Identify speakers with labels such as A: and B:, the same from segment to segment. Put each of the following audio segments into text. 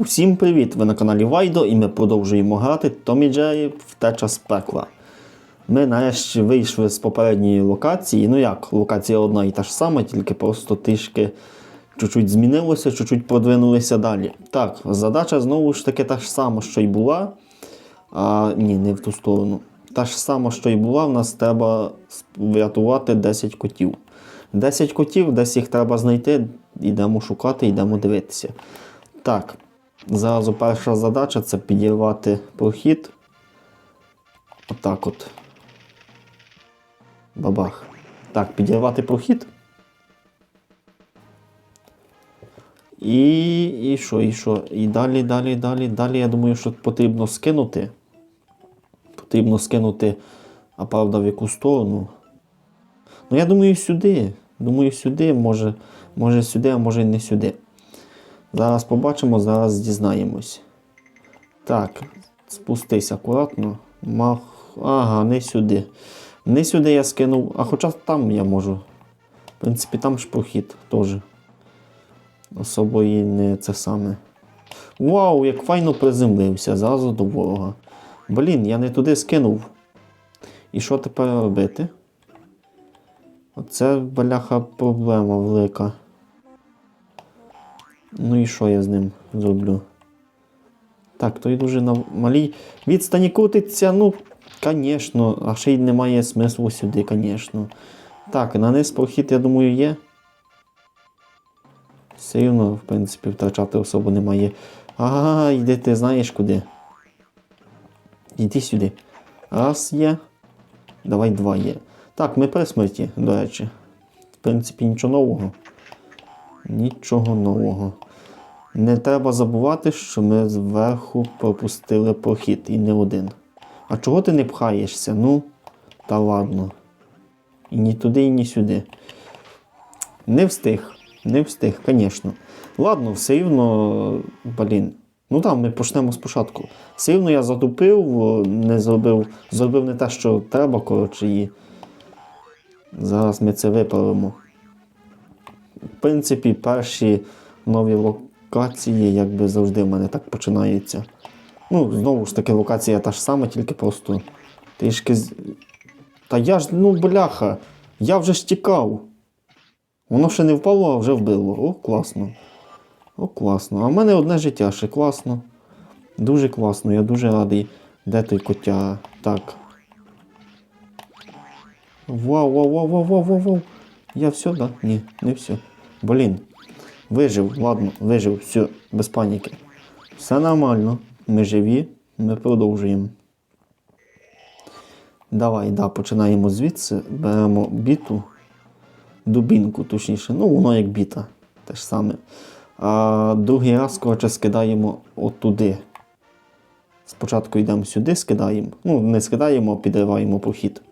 A: Усім привіт! Ви на каналі Вайдо і ми продовжуємо грати Томі Джері Втеча з пекла. Ми нарешті вийшли з попередньої локації. Ну як, локація одна і та ж сама, тільки просто трішки чуть-чуть змінилося, чуть-чуть продвинулися далі. Так, задача знову ж таки та ж сама, що й була. А, ні, не в ту сторону. Та ж сама, що й була, в нас треба врятувати 10 котів. 10 котів, десь їх треба знайти, йдемо шукати, йдемо дивитися. Так, зразу перша задача це підірвати прохід. Отак от. Бабах. Так, підірвати прохід. І, і що, і що? І далі, далі, далі, далі. Я думаю, що потрібно скинути. Потрібно скинути, а правда, в яку сторону. Ну, я думаю, сюди. Думаю, сюди, може, може сюди, а може і не сюди. Зараз побачимо, зараз дізнаємось. Так, спустись акуратно. Мах. Ага, не сюди. Не сюди я скинув, а хоча там я можу. В принципі, там ж прохід теж. Особо і не це саме. Вау, як файно приземлився, зразу до ворога. Блін, я не туди скинув. І що тепер робити? Оце, бляха, проблема велика. Ну і що я з ним зроблю? Так, той дуже на малій відстані крутиться, ну, звісно, а ще й немає смислу сюди, звісно. Так, на низ прохід, я думаю, є. Все в принципі, втрачати особо немає. Ага, йди ти знаєш куди. Йди сюди. Раз є. Давай два є. Так, ми при смерті, до речі. В принципі, нічого нового. Нічого нового. Не треба забувати, що ми зверху пропустили прохід і не один. А чого ти не пхаєшся? Ну, та ладно. І ні туди, і ні сюди. Не встиг. Не встиг, звісно. Ладно, все рівно, блін. Ну там ми почнемо спочатку. Все рівно я затупив, не зробив, зробив не те, що треба, коротше, і зараз ми це виправимо. В принципі, перші нові локації, якби завжди в мене так починаються. Ну, знову ж таки, локація та ж сама, тільки просто трішки. Та я ж, ну, бляха, я вже ж тікав. Воно ще не впало, а вже вбило. О, класно. О, класно. А в мене одне життя ще класно. Дуже класно, я дуже радий. Де той котя? Так. Вау, вау, вау, вау, вау, вау, вау. Я все, да? Ні, не все. Блін. Вижив, ладно, вижив, все, без паніки. Все нормально. Ми живі, ми продовжуємо. Давай, да, починаємо звідси. Беремо біту. Дубінку, точніше. Ну, воно як біта. Те ж саме. А другий раз, коротше, скидаємо отуди. Спочатку йдемо сюди, скидаємо. Ну, не скидаємо, а підриваємо прохід.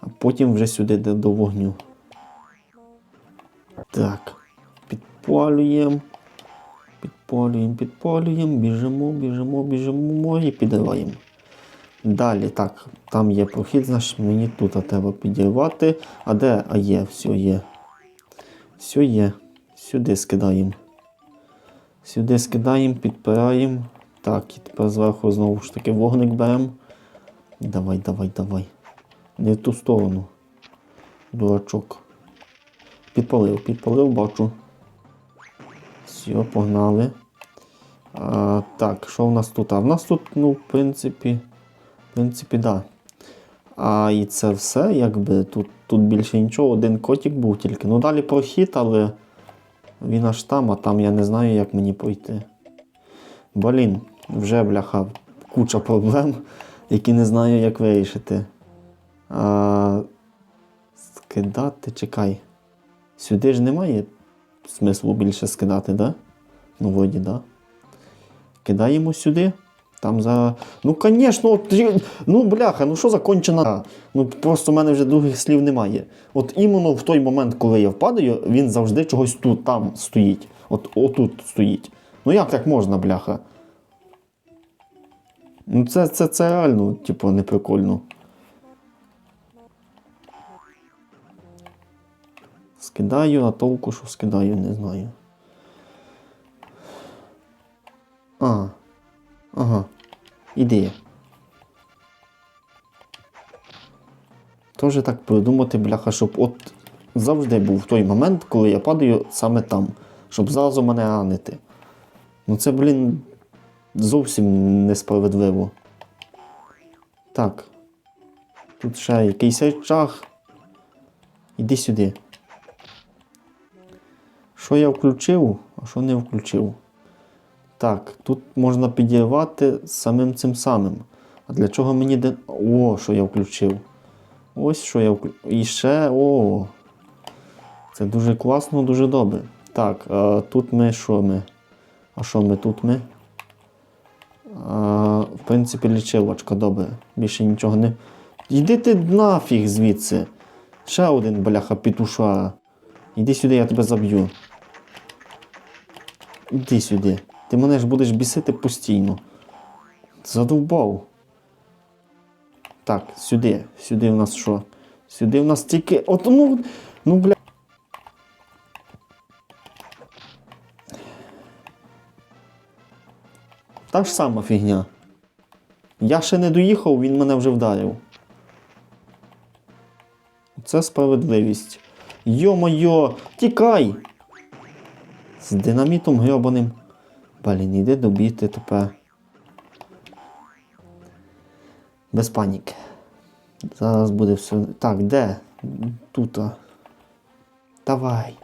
A: А потім вже сюди до вогню. Так. Підпалюємо. Підпалюємо, підпалюємо, біжимо, біжимо, біжимо і підриваємо. Далі, так, там є прохід, значить мені тут треба підірвати. А де? А є, все є. Все є. Сюди скидаємо. Сюди скидаємо, підпираємо. Так, і тепер зверху знову ж таки вогник беремо. Давай, давай, давай. Не в ту сторону. Дурачок. Підпалив, підпалив, бачу. Все, погнали. А, так, що в нас тут? А в нас тут, ну, в принципі, в принципі, да. А і це все, якби тут, тут більше нічого, один котик був тільки. Ну далі прохід, але він аж там, а там я не знаю, як мені пройти. Блін, вже бляха, куча проблем, які не знаю, як вирішити. А, скидати, чекай. Сюди ж немає смислу більше скидати, да? Ну, вроді, да. Кидаємо сюди. Там за. Ну, звісно, ну бляха, ну що за кончена. Ну просто в мене вже других слів немає. От іменно в той момент, коли я впадаю, він завжди чогось тут, там стоїть. От отут стоїть. Ну як так можна, бляха? Ну це, це, це реально, типу, не Скидаю, а толку, що скидаю, не знаю. Ага. Ага. Іди. Тоже так придумати, бляха, щоб от завжди був той момент, коли я падаю саме там, щоб зразу мене ранити. Ну це, блін, зовсім несправедливо. Так. Тут ще якийсь речах. Іди сюди. Що я включив, а що не включив? Так, тут можна підірвати самим цим самим. А для чого мені де. О, що я включив. Ось що я включив. І ще. О. Це дуже класно, дуже добре. Так, а тут ми що ми? А що ми тут ми? А, в принципі, лічилочка, добре. Більше нічого не. Йди ти нафіг звідси. Ще один бляха петуша. Іди сюди, я тебе заб'ю. Іди сюди. Ти мене ж будеш бісити постійно. Задовбав. Так, сюди. Сюди в нас що? Сюди в нас тільки. От ну. Ну, бля. Та ж сама фігня. Я ще не доїхав, він мене вже вдарив. Це справедливість. Йо-моє, тікай! З динамітом грьобаним. Блін, іди добігти тепер. Без паніки. Зараз буде все. Так, де? Тут. Давай.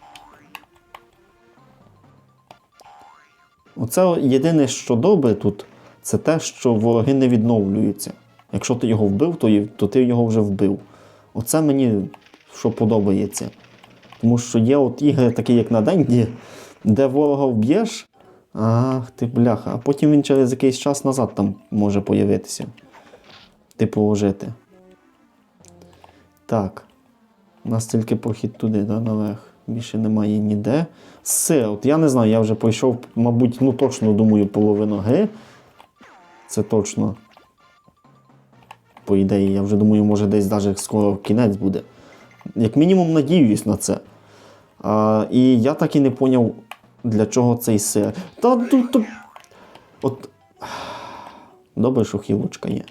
A: Оце єдине, що добре тут, це те, що вороги не відновлюються. Якщо ти його вбив, то, то ти його вже вбив. Оце мені що подобається. Тому що є от ігри, такі як на Денді, де ворога вб'єш, ах ти бляха, а потім він через якийсь час назад там може появитися. Типу ожити. Так. У нас тільки похід туди, да, наверх. Більше немає ніде. Все, от я не знаю, я вже пройшов, мабуть, ну точно думаю, половину гри. Це точно. По ідеї, я вже думаю, може десь навіть скоро кінець буде. Як мінімум, надіюсь на це. А, і я так і не поняв, для чого цей сир. Та тут. тут- От. Добре, що хілочка є.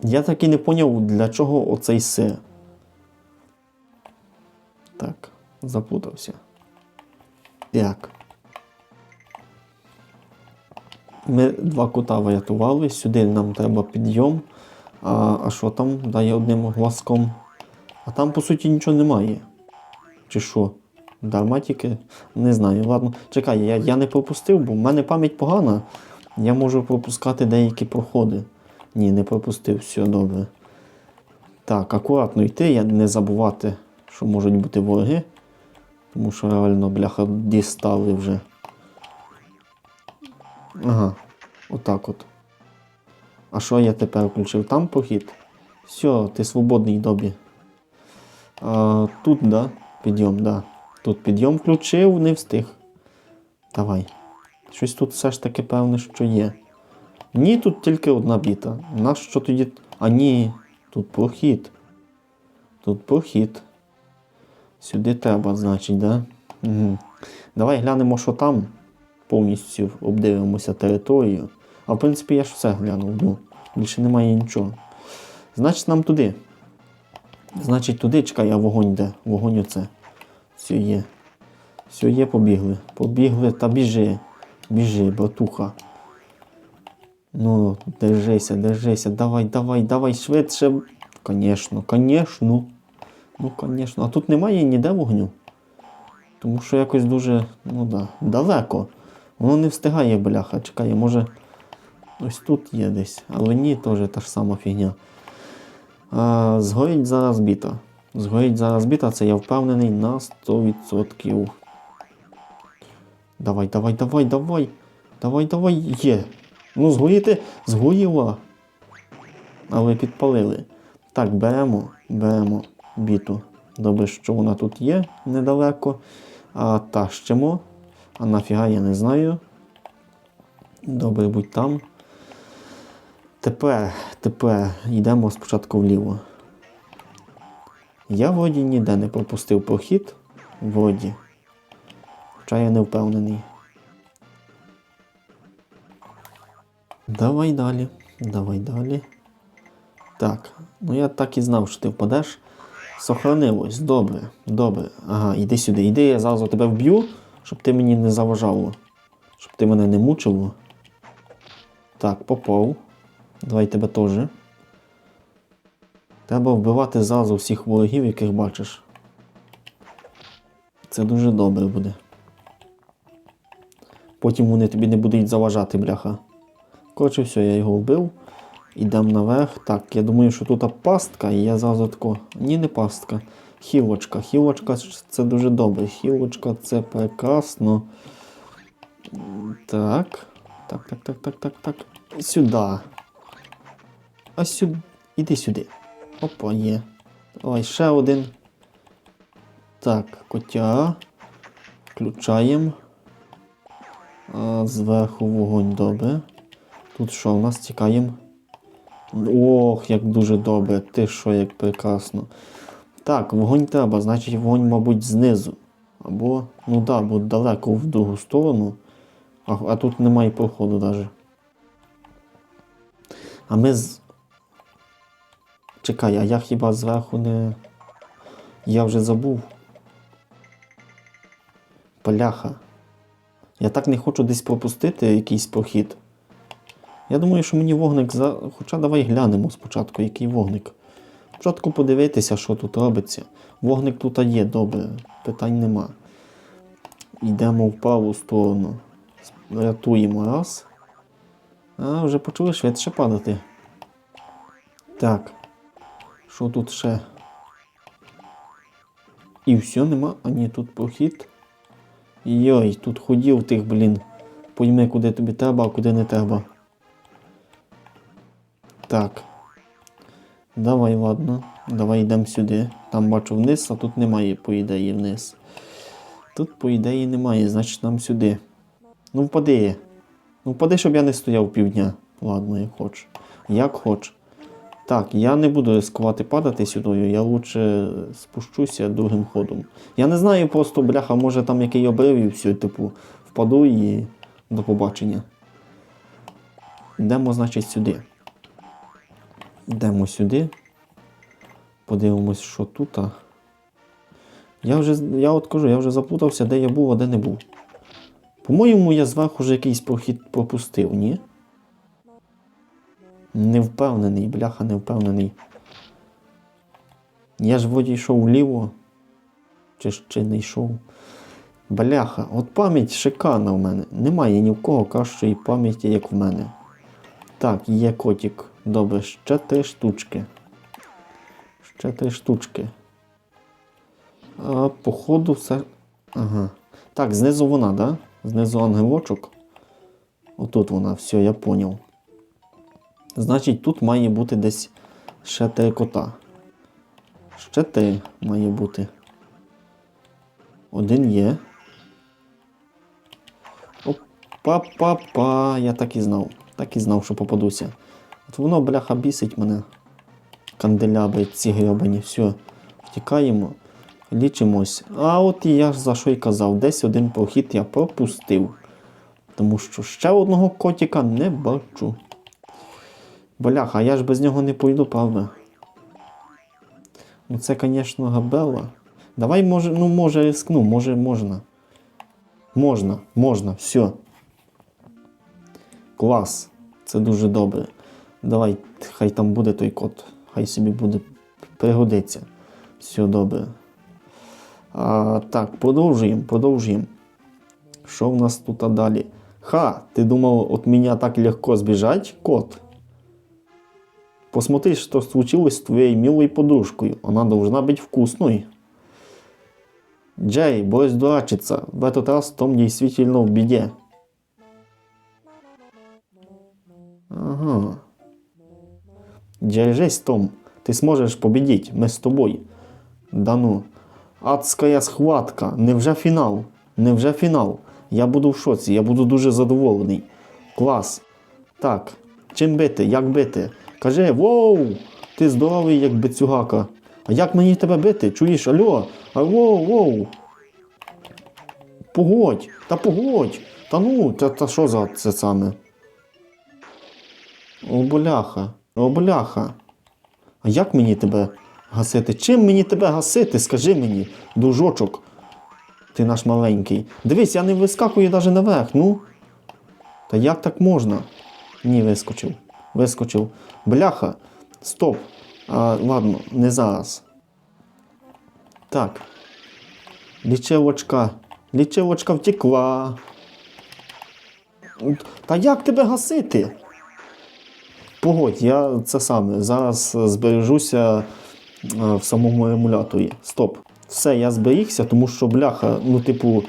A: Я так і не поняв, для чого оцей сир. Так, заплутався. Як? Ми два кута врятували, сюди нам треба підйом. А, а що там? Дай одним глазком. А там, по суті, нічого немає. Чи що? Дарма тільки? Не знаю. Ладно, чекай, я, я не пропустив, бо в мене пам'ять погана. Я можу пропускати деякі проходи. Ні, не пропустив, все добре. Так, акуратно йти, я не забувати, що можуть бути вороги. Тому що реально, бляха, дістали вже. Ага, отак от. А що я тепер включив? Там похід? Все, ти свободний добі. А, тут, да? Підйом, да. Тут підйом включив, не встиг. Давай. Щось тут все ж таки певне, що є. Ні, тут тільки одна біта. Наш що тоді. А ні, тут прохід. Тут прохід. Сюди треба, значить, да? Угу. Давай глянемо, що там. Повністю обдивимося територію. А в принципі я ж все глянув. Ну, більше немає нічого. Значить, нам туди. Значить, туди, чекай, а вогонь де? Вогонь оце. Все є. Все є, побігли. Побігли та біжи. Біжи, братуха. Ну, держися, держися, давай, давай, давай, швидше. Конечно, конечно. Ну, конечно. А тут немає ніде вогню. Тому що якось дуже, ну да, далеко. Воно не встигає, бляха. Чекає, може. Ось тут є десь. Але ні, теж та ж сама фігня. А, згорить зараз біта. Згорить зараз біта, це я впевнений на 100%. Давай, давай, давай, давай. Давай, давай, є. Ну, згоріти, згоріла. Але підпалили. Так, беремо, беремо біту. Добре, що вона тут є недалеко. А тащимо. А нафіга я не знаю. Добре, будь там. Тепер, тепер йдемо спочатку вліво. Я вроді ніде не пропустив прохід. Вроді. Хоча я не впевнений. Давай далі. Давай далі. Так, ну я так і знав, що ти впадеш. Сохранилось, добре, добре. Ага, іди сюди. Іди, я зразу тебе вб'ю, щоб ти мені не заважав. Щоб ти мене не мучив. Так, попав. Давай тебе теж. Треба вбивати зразу всіх ворогів, яких бачиш. Це дуже добре буде. Потім вони тобі не будуть заважати, бляха. Коротше, все, я його вбив. Ідемо наверх. Так, я думаю, що тут пастка, і я зразу тако. Ні, не пастка. Хілочка. Хілочка це дуже добре. Хілочка це прекрасно. Так. Так, так, так, так, так, так. Сюди. А сюди. Іди сюди. Опа, є. Давай ще один. Так, котя. Включаємо. Зверху вогонь добре. Тут що у нас тікаємо? Ох, як дуже добре. Ти що, як прекрасно. Так, вогонь треба, значить вогонь, мабуть, знизу. Або, ну да, бо далеко в другу сторону. А, а тут немає проходу навіть. А ми з. Чекай, а я хіба зверху не. Я вже забув. Пляха. Я так не хочу десь пропустити якийсь прохід. Я думаю, що мені вогник за. Хоча давай глянемо спочатку, який вогник. Спочатку подивитися, що тут робиться. Вогник тут є, добре, питань нема. Йдемо в праву сторону. Рятуємо раз. А, вже почали швидше падати. Так. Що тут ще? І все нема. А ні, тут прохід. Йой, тут ходів тих, блін. Пойми, куди тобі треба, а куди не треба. Так. Давай, ладно. Давай йдемо сюди. Там бачу вниз, а тут немає, по ідеї, вниз. Тут, по ідеї, немає, значить нам сюди. Ну впади. Ну впади, щоб я не стояв півдня. Ладно, як хоч. Як хоч. Так, я не буду ризикувати падати сюди, я лучше спущуся другим ходом. Я не знаю, просто, бляха, може там який обрив і все, типу, впаду і до побачення. Йдемо, значить, сюди. Йдемо сюди. Подивимось, що тут. Я вже, я от кажу, я вже заплутався, де я був, а де не був. По-моєму, я зверху вже якийсь прохід пропустив, ні? Не впевнений, бляха, не впевнений. Я ж вроді йшов вліво. Чи ще не йшов. Бляха, от пам'ять шикарна в мене. Немає ні в кого кращої пам'яті, як в мене. Так, є котик. Добре, ще три штучки. Ще три штучки. А, походу, все. Ага. Так, знизу вона, да? Знизу ангелочок. Отут вона, все, я поняв. Значить, тут має бути десь ще три кота. Ще три має бути. Один є. Опа-па-па. Я так і знав. Так і знав, що попадуся. От воно, бляха, бісить мене. Канделябри ці гребані. Все. Втікаємо. Лічимось. А от і я ж за що й казав, десь один прохід я пропустив. Тому що ще одного котика не бачу. Бляха, я ж без нього не пойду, правда? Ну це, звісно, габела. Давай, може, ну, може, рискну, може, можна. Можна, можна, все. Клас. Це дуже добре. Давай, хай там буде той кот. Хай собі буде пригодиться. Все добре. А, Так, продовжуємо, продовжуємо. Що в нас тут далі? Ха, ты думал, от меня так легко сбежать, кот? Посмотри, что случилось с твоей милой подушкой. Она должна быть вкусной. Джей, брось дурачиться. В этот раз Том действительно в беде. Ага. Держись, Том. Ты сможешь победить. Мы с тобой. Да ну. Адская схватка. Невже фінал? Невже фінал? Я буду в шоці, я буду дуже задоволений. Клас. Так. Чим бити? Як бити? Каже, воу! Ти здоровий, як бицюгака. А як мені тебе бити? Чуєш, альо? А воу, воу. Погодь, та погодь. Та ну, та, та що за це саме? О, бляха. А як мені тебе гасити? Чим мені тебе гасити? Скажи мені, дружочок. Ти наш маленький. Дивись, я не вискакую навіть наверх, ну. Та як так можна? Ні, вискочив. Вискочив. Бляха. Стоп. А, ладно, не зараз. Так. Лічилочка. Лічилочка втекла. Та як тебе гасити? Погодь, я це саме. Зараз збережуся е, в самому емуляторі. Стоп. Все, я зберігся, тому що бляха, ну, типу,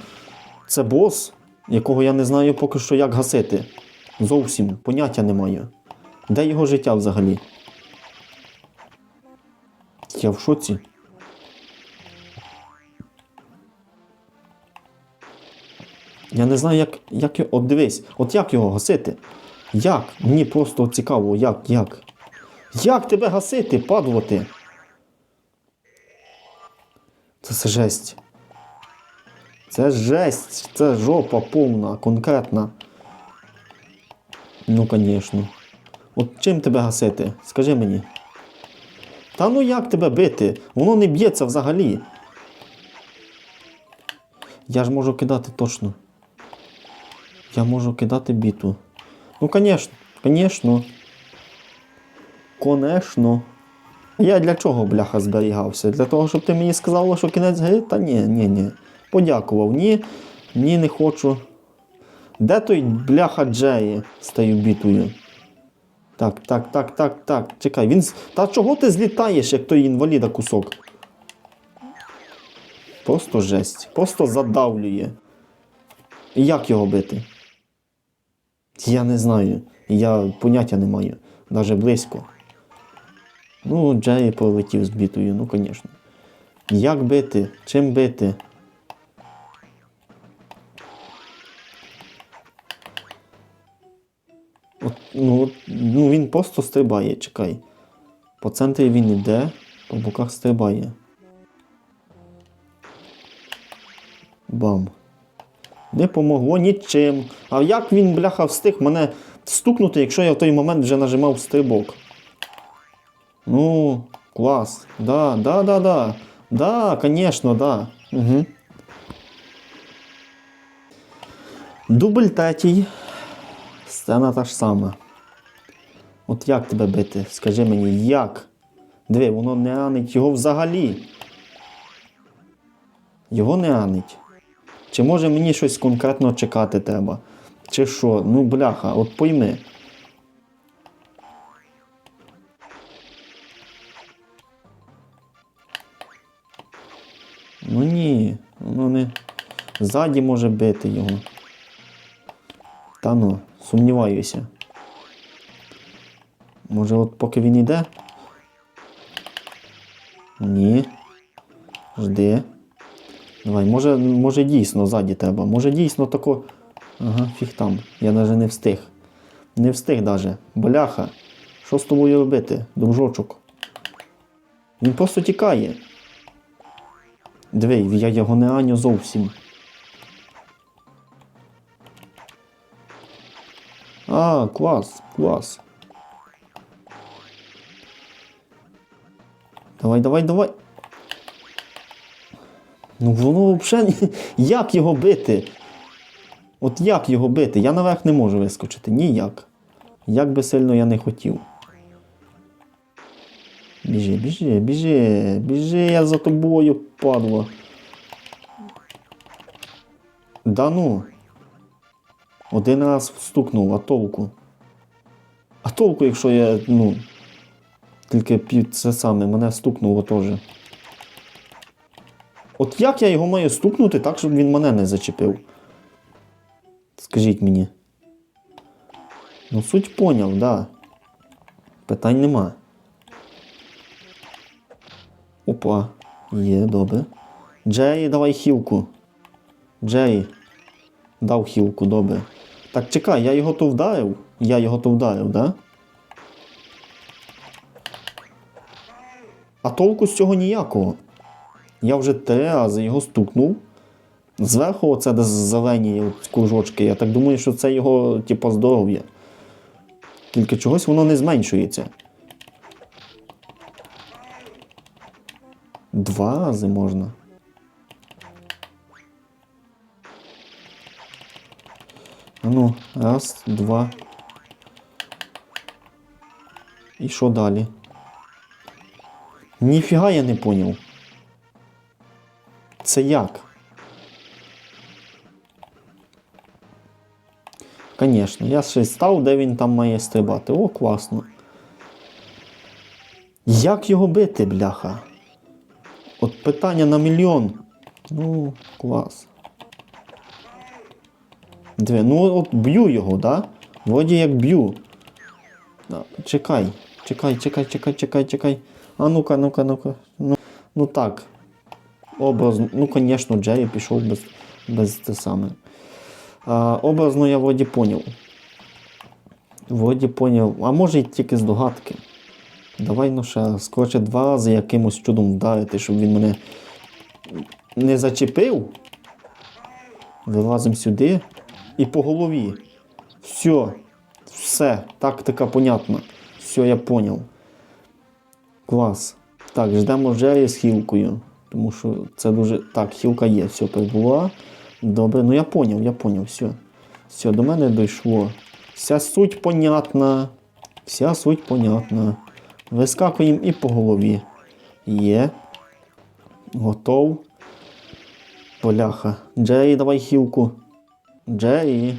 A: це бос, якого я не знаю поки що як гасити. Зовсім поняття не маю. Де його життя взагалі? Я в шоці. Я не знаю, як, як його. От дивись, от як його гасити? Як? Мені просто цікаво, як, як? Як тебе гасити, падло ти? Це все жесть. Це жесть, це жопа повна, конкретна. Ну, звісно. От чим тебе гасити? Скажи мені. Та ну як тебе бити? Воно не б'ється взагалі. Я ж можу кидати точно. Я можу кидати біту. Ну, звісно, звісно. Конечно. Я для чого, бляха, зберігався? Для того, щоб ти мені сказала, що кінець гри? Та ні, ні, ні. Подякував. Ні, ні, не хочу. Де той бляха Джеї з тою бітою? Так, так, так, так, так. Чекай, він. Та чого ти злітаєш, як той інваліда кусок? Просто жесть. Просто задавлює. І як його бити? Я не знаю. Я поняття не маю. Навіть близько. Ну, Джей полетів з бітою, ну, звісно. Як бити? Чим бити? Просто стрибає, чекай. По центрі він іде, по боках стрибає. Бам. Не помогло нічим. А як він, бляха, встиг мене стукнути, якщо я в той момент вже нажимав стрибок? Ну, клас. Да, да, да, да. Да, конечно, да. Угу. Дубль третій. Сцена та ж сама. От як тебе бити? Скажи мені, як? Диви, воно не анить його взагалі. Його не анить. Чи може мені щось конкретно чекати треба? Чи що? Ну, бляха, от пойми. Ну ні, воно не. Ззаді може бити його. Та ну, сумніваюся. Може, от поки він йде? Ні. Жди. Давай, може, може дійсно ззаді тебе. Може дійсно тако. Ага, фіг там. Я навіть не встиг. Не встиг даже. Бляха. Що з тобою робити, дружочок? Він просто тікає. Диви, я його не аню зовсім. А, клас, клас. Давай, давай, давай. Ну воно взагалі. Як його бити? От як його бити? Я наверх не можу вискочити. Ніяк. Як би сильно я не хотів. Біжи, біжи, біжи, біжи, я за тобою, падло. Да ну. Один раз стукнув, а толку. А толку, якщо я, ну. Тільки під це саме, мене стукнуло теж. От як я його маю стукнути так, щоб він мене не зачепив? Скажіть мені. Ну, суть поняв, да. Питань нема. Опа. Є, добре. Джей, давай хілку. Джей. Дав хілку, добре. Так, чекай, я його то вдарив. Я його то вдарив, да? А толку з цього ніякого. Я вже три рази його стукнув. Зверху оце де зелені кружочки. Я так думаю, що це його, типу, здоров'я. Тільки чогось воно не зменшується. Два рази можна. Ну, раз, два. І що далі? Ніфіга я не поняв. Це як? Звісно, я ще став, де він там має стрибати. О, класно. Як його бити, бляха? От питання на мільйон. Ну, клас. Дві. Ну, от б'ю його, да? Вроді як б'ю. Чекай, чекай, чекай, чекай, чекай, чекай. А ну-ка, ну-ка, ну-ка. Ну, ну так. Образно. Ну, звісно, Джері пішов без, без те саме. А, образно я вроді поняв. Вроді поняв. А може й тільки з догадки. Давай ну ще раз. Два рази якимось чудом вдарити, щоб він мене не зачепив. Вилазимо сюди і по голові. Все. Все. Тактика понятна. Все, я поняв. Клас. Так, ждемо Джері з хілкою. Тому що це дуже. Так, хілка є, все прибула. Добре, ну я поняв, я поняв, все. Все, до мене дійшло. Вся суть понятна. Вся суть понятна. Вискакуємо і по голові. Є. Готов. Поляха. Джері, давай хілку. Джері.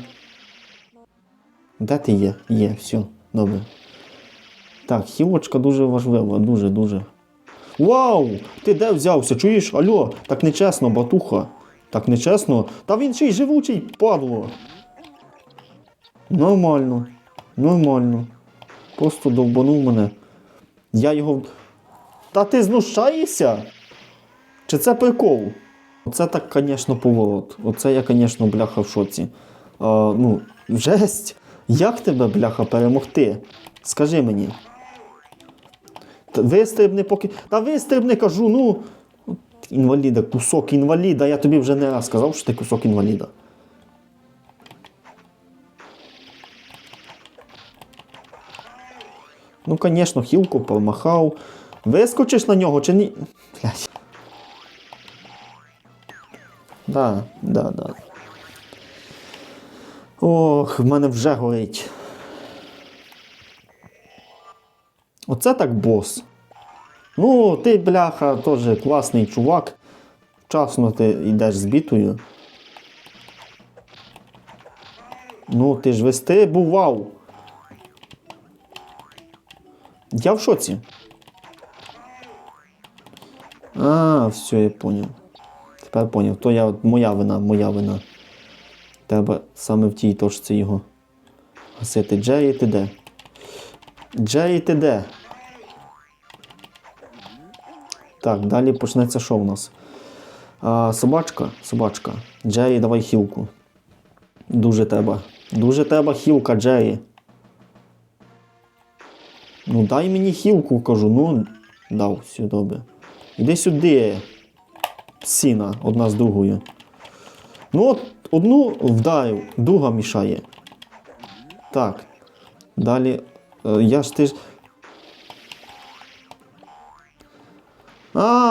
A: Де ти є? Є, все, добре. Так, хілочка дуже важлива, дуже-дуже. Вау! Ти де взявся? Чуєш? Алло, так нечесно, батуха. Так нечесно. Та він ще й живучий, падло. Нормально. Нормально. Просто довбанув мене. Я його. Та ти знущаєшся? Чи це прикол? Оце так, звісно, поворот. Оце я, звісно, бляха в шоці. А, ну, жесть. Як тебе, бляха, перемогти? Скажи мені. Та вистрибни поки. Та вистрибни, кажу, ну. Інваліда, кусок інваліда. Я тобі вже не раз сказав, що ти кусок інваліда. Ну, звісно, хілку помахав. Вискочиш на нього чи ні? Блядь. Да, да, да. Ох, в мене вже горить. Оце так бос. Ну, ти, бляха, теж класний чувак. Вчасно ти йдеш з бітою. Ну, ти ж вести бував. Я в шоці. А, все, я поняв. Тепер поняв. То я, моя вина, моя вина. Треба саме в тій точці його гасити. Джері, ти де? Джері, ти де? Так, далі почнеться що в нас? А, собачка, собачка. Джері, давай хілку. Дуже треба. Дуже треба хілка, Джері. Ну, дай мені хілку, кажу. Ну, дав, все добре. Іди сюди. Сіна, одна з другою. Ну, от одну вдарив, друга мішає. Так. Далі. е, я ж ти ж.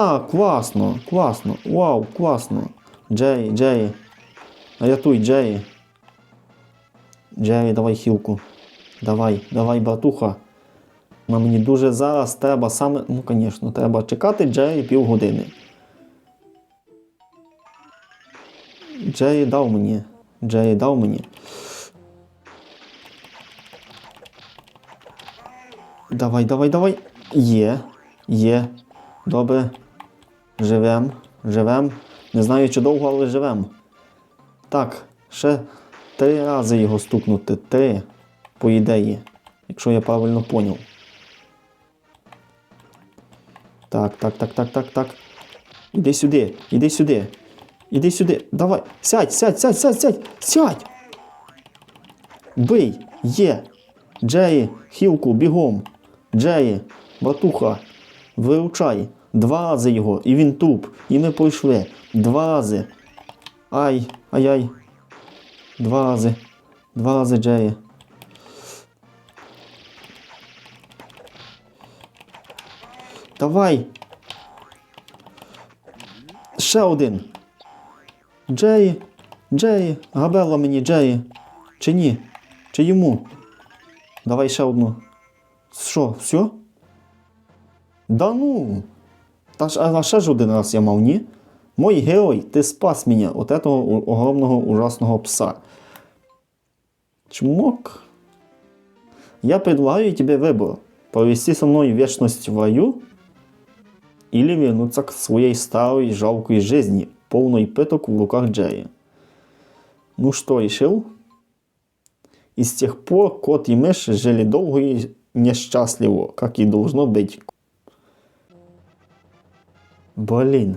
A: А, класно, класно. Вау, класно. Джей, Джей. Рятуй, Джей. Джей, давай хілку. Давай, давай, братуха. На мені дуже зараз треба саме. Ну, звісно, треба чекати Джері півгодини. Джері дав мені. Джері дав мені. Давай, давай, давай. Є. Є. Добре. Живем. Живем. Не знаю, чи довго, але живем. Так, ще три рази його стукнути. Три. По ідеї. Якщо я правильно поняв. Так, так, так, так, так, так. Іди сюди, іди сюди. Іди сюди. Давай. Сядь, сядь, сядь, сядь, сядь, сядь. Бий. Є. Джеї, хілку, бігом. Джеї, батуха, виручай. Два рази його, і він туп. І ми пройшли. Два рази. Ай, ай-ай. Два рази. Два Джеї. Давай. Ще один. Джеї. Джеї. Габела мені, Джеї. Чи ні? Чи йому? Давай ще одну. Що, все? Да ну. Та ж, а ще ж один раз я мав, ні? Мой герой, ти спас мене от этого у- огромного ужасного пса. Чмок. Я предлагаю тебе выбор. Провести со мной вечность в раю или вернуться к своей старой жалкой жизни, полной пыток в руках Джерри. Ну что, решил? И с тех пор кот и мышь жили долго и несчастливо, как и должно быть. Блін.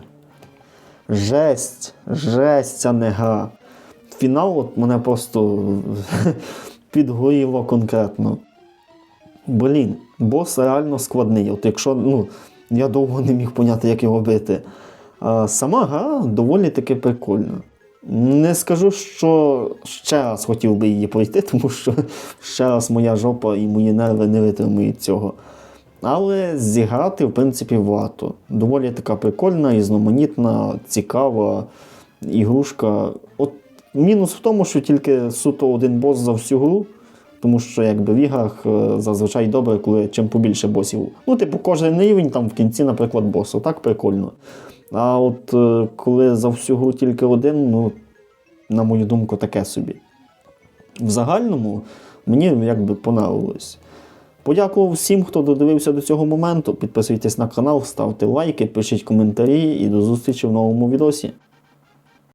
A: Жесть, жесть, ця не гра. Фінал от мене просто підгоріло конкретно. Блін, бос реально складний. От якщо ну, я довго не міг поняти, як його бити. А сама гра доволі таки прикольна. Не скажу, що ще раз хотів би її пройти, тому що ще раз моя жопа і мої нерви не витримують цього. Але зіграти, в принципі, варто. Доволі така прикольна, різноманітна, цікава ігрушка. От мінус в тому, що тільки суто один бос за всю гру. Тому що якби в іграх е, зазвичай добре, коли чим побільше босів. Ну, типу, кожен рівень там в кінці, наприклад, босу. Так прикольно. А от е, коли за всю гру тільки один, ну, на мою думку, таке собі. В загальному мені якби понравилось. Подякував всім, хто додивився до цього моменту. Підписуйтесь на канал, ставте лайки, пишіть коментарі і до зустрічі в новому відосі.